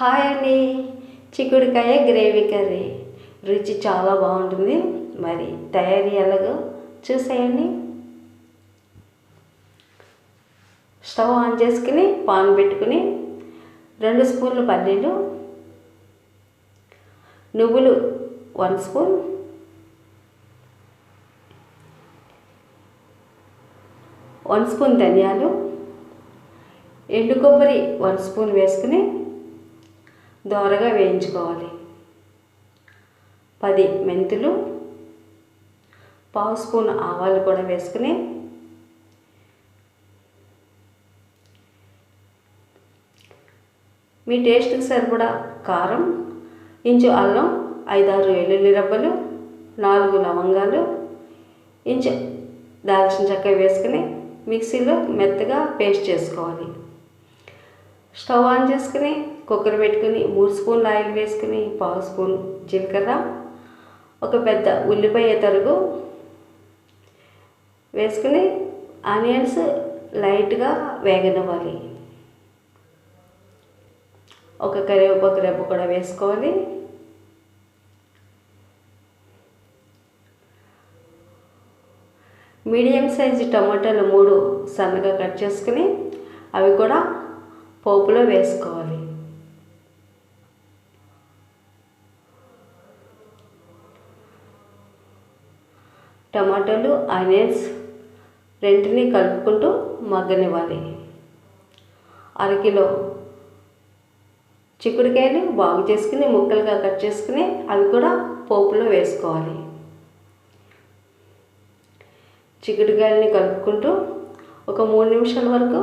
Hi అండి. చిక్కుడుకాయ gravy curry. రుచి చాలా బాగుంటుంది. మరి తయారీ ఎలాగో చూసేయండి. స్టవ్ ఆన్ చేసుకుని పాన్ పెట్టుకుని రెండు స్పూన్లు పల్లీలు నువ్వులు వన్ స్పూన్ వన్ స్పూన్ ధనియాలు ఎండు కొబ్బరి వన్ స్పూన్ వేసుకుని దోరగా వేయించుకోవాలి. పది మెంతులు పావు స్పూన్ ఆవాలు కూడా వేసుకుని మీ టేస్ట్కి సరిపడా కారం ఇంచు అల్లం ఐదారు వెల్లుల్లి రబ్బలు నాలుగు లవంగాలు ఇంచు దాల్చిన చెక్క వేసుకుని మిక్సీలో మెత్తగా పేస్ట్ చేసుకోవాలి. స్టవ్ ఆన్ చేసుకుని కుక్కర్ పెట్టుకుని మూడు స్పూన్లు ఆయిల్ వేసుకుని పావు స్పూన్ జీలకర్ర ఒక పెద్ద ఉల్లిపాయ తరుగు వేసుకుని ఆనియన్స్ లైట్గా వేగనివ్వాలి. ఒక కరివేపాకు రెబ్బ కూడా వేసుకోవాలి. మీడియం సైజు టమాటాలు మూడు సన్నగా కట్ చేసుకుని అవి కూడా పోపులో వేసుకోవాలి. టమాటాలు ఆనియన్స్ రెంటిని కలుపుకుంటూ మగ్గనివ్వాలి. అరకిలో చిక్కుడుకాయలు బాగు చేసుకుని ముక్కలుగా కట్ చేసుకుని అవి కూడా పోపులో వేసుకోవాలి. చిక్కుడుకాయలని కలుపుకుంటూ ఒక మూడు నిమిషాల వరకు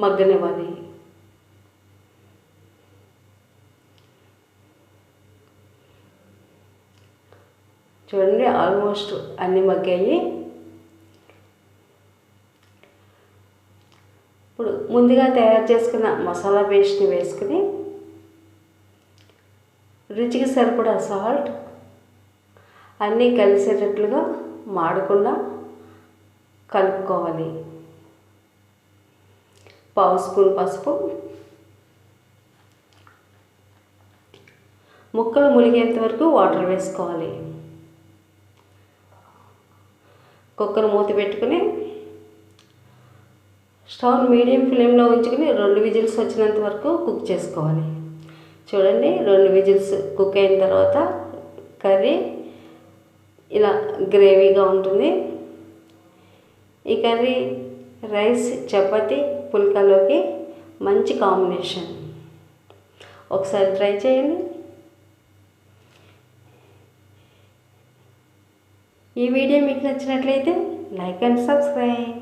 మగ్గనివ్వాలి. చూడండి ఆల్మోస్ట్ అన్నీ మగ్గాయి. ఇప్పుడు ముందుగా తయారు చేసుకున్న మసాలా పేస్ట్ని వేసుకుని రుచికి సరిపడా సాల్ట్ అన్నీ కలిసేటట్లుగా మాడకుండా కలుపుకోవాలి. పావు స్పూన్ పసుపు ముక్కలు మునిగేంత వరకు వాటర్ వేసుకోవాలి. కుక్కర్ మూత పెట్టుకుని స్టవ్ మీడియం ఫ్లేమ్లో ఉంచుకుని రెండు విజిల్స్ వచ్చినంత వరకు కుక్ చేసుకోవాలి. చూడండి రెండు విజిల్స్ కుక్ అయిన తర్వాత కర్రీ ఇలా గ్రేవీగా ఉంటుంది. ఈ కర్రీ రైస్ చపాతి పుల్కాలోకి మంచి కాంబినేషన్. ఒకసారి ట్రై చేయండి. ఈ వీడియో మీకు నచ్చినట్లయితే లైక్ అండ్ సబ్స్క్రైబ్.